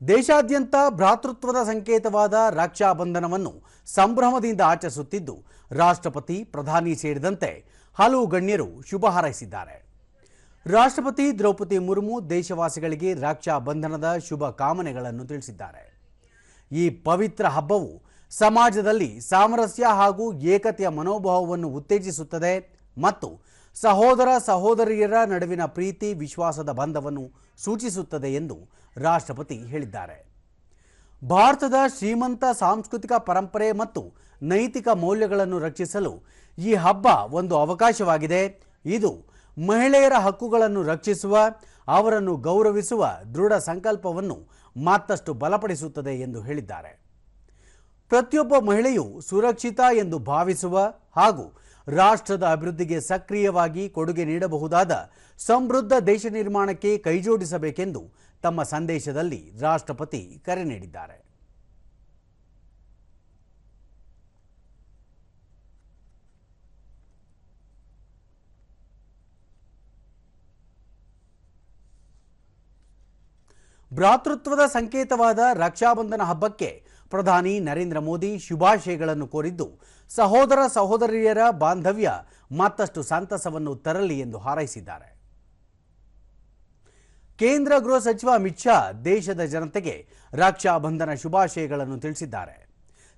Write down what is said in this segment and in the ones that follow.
ದೇಶಾದ್ಯಂತ ಭ್ರಾತೃತ್ವದ ಸಂಕೇತವಾದ ರಕ್ಷಾಬಂಧನವನ್ನು ಸಂಭ್ರಮದಿಂದ ಆಚರಿಸುತ್ತಿದ್ದು, ರಾಷ್ಟ್ರಪತಿ ಪ್ರಧಾನಿ ಸೇರಿದಂತೆ ಹಲವು ಗಣ್ಯರು ಶುಭ ಹಾರೈಸಿದ್ದಾರೆ. ರಾಷ್ಟ್ರಪತಿ ದ್ರೌಪದಿ ಮುರ್ಮು ದೇಶವಾಸಿಗಳಿಗೆ ರಕ್ಷಾಬಂಧನದ ಶುಭ ಕಾಮನೆಗಳನ್ನು ತಿಳಿಸಿದ್ದಾರೆ. ಈ ಪವಿತ್ರ ಹಬ್ಬವು ಸಮಾಜದಲ್ಲಿ ಸಾಮರಸ್ಯ ಹಾಗೂ ಏಕತೆಯ ಮನೋಭಾವವನ್ನು ಉತ್ತೇಜಿಸುತ್ತದೆ ಮತ್ತು ಸಹೋದರ ಸಹೋದರಿಯರ ನಡುವಿನ ಪ್ರೀತಿ, ವಿಶ್ವಾಸದ ಬಂಧವನ್ನು ಸೂಚಿಸುತ್ತದೆ ಎಂದು ರಾಷ್ಟ್ರಪತಿ ಹೇಳಿದ್ದಾರೆ. ಭಾರತದ ಶ್ರೀಮಂತ ಸಾಂಸ್ಕೃತಿಕ ಪರಂಪರೆ ಮತ್ತು ನೈತಿಕ ಮೌಲ್ಯಗಳನ್ನು ರಕ್ಷಿಸಲು ಈ ಹಬ್ಬ ಒಂದು ಅವಕಾಶವಾಗಿದೆ. ಇದು ಮಹಿಳೆಯರ ಹಕ್ಕುಗಳನ್ನು ರಕ್ಷಿಸುವ, ಅವರನ್ನು ಗೌರವಿಸುವ ದೃಢ ಸಂಕಲ್ಪವನ್ನು ಮತ್ತಷ್ಟು ಬಲಪಡಿಸುತ್ತದೆ ಎಂದು ಹೇಳಿದ್ದಾರೆ. ಪ್ರತಿಯೊಬ್ಬ ಮಹಿಳೆಯು ಸುರಕ್ಷಿತ ಎಂದು ಭಾವಿಸುವ ಹಾಗೂ ರಾಷ್ಟ್ರದ ಅಭಿವೃದ್ಧಿಗೆ ಸಕ್ರಿಯವಾಗಿ ಕೊಡುಗೆ ನೀಡಬಹುದಾದ ಸಮೃದ್ಧ ದೇಶ ನಿರ್ಮಾಣಕ್ಕೆ ಕೈಜೋಡಿಸಬೇಕೆಂದು ತಮ್ಮ ಸಂದೇಶದಲ್ಲಿ ರಾಷ್ಟ್ರಪತಿ ಕರೆ ನೀಡಿದ್ದಾರೆ. ಭ್ರಾತೃತ್ವದ ಸಂಕೇತವಾದ ರಕ್ಷಾಬಂಧನ ಹಬ್ಬಕ್ಕೆ ಪ್ರಧಾನಿ ನರೇಂದ್ರ ಮೋದಿ ಶುಭಾಶಯಗಳನ್ನು ಕೋರಿದ್ದು, ಸಹೋದರ ಸಹೋದರಿಯರ ಬಾಂಧವ್ಯ ಮತ್ತಷ್ಟು ಸಂತಸವನ್ನು ತರಲಿ ಎಂದು ಹಾರೈಸಿದ್ದಾರೆ. ಕೇಂದ್ರ ಗೃಹ ಸಚಿವ ಅಮಿತ್ ಶಾ ದೇಶದ ಜನತೆಗೆ ರಕ್ಷಾ ಬಂಧನ ಶುಭಾಶಯಗಳನ್ನು ತಿಳಿಸಿದ್ದಾರೆ.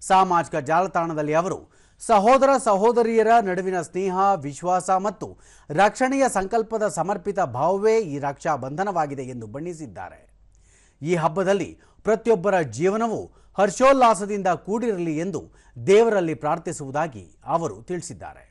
ಸಾಮಾಜಿಕ ಜಾಲತಾಣದಲ್ಲಿ ಅವರು, ಸಹೋದರ ಸಹೋದರಿಯರ ನಡುವಿನ ಸ್ನೇಹ, ವಿಶ್ವಾಸ ಮತ್ತು ರಕ್ಷಣೆಯ ಸಂಕಲ್ಪದ ಸಮರ್ಪಿತ ಭಾವವೇ ಈ ರಕ್ಷಾಬಂಧನವಾಗಿದೆ ಎಂದು ಬಣ್ಣಿಸಿದ್ದಾರೆ. ಈ ಹಬ್ಬದಲ್ಲಿ ಪ್ರತಿಯೊಬ್ಬರ ಜೀವನವು ಹರ್ಷೋಲ್ಲಾಸದಿಂದ ಕೂಡಿರಲಿ ಎಂದು ದೇವರಲ್ಲಿ ಪ್ರಾರ್ಥಿಸುವುದಾಗಿ ಅವರು ತಿಳಿಸಿದ್ದಾರೆ.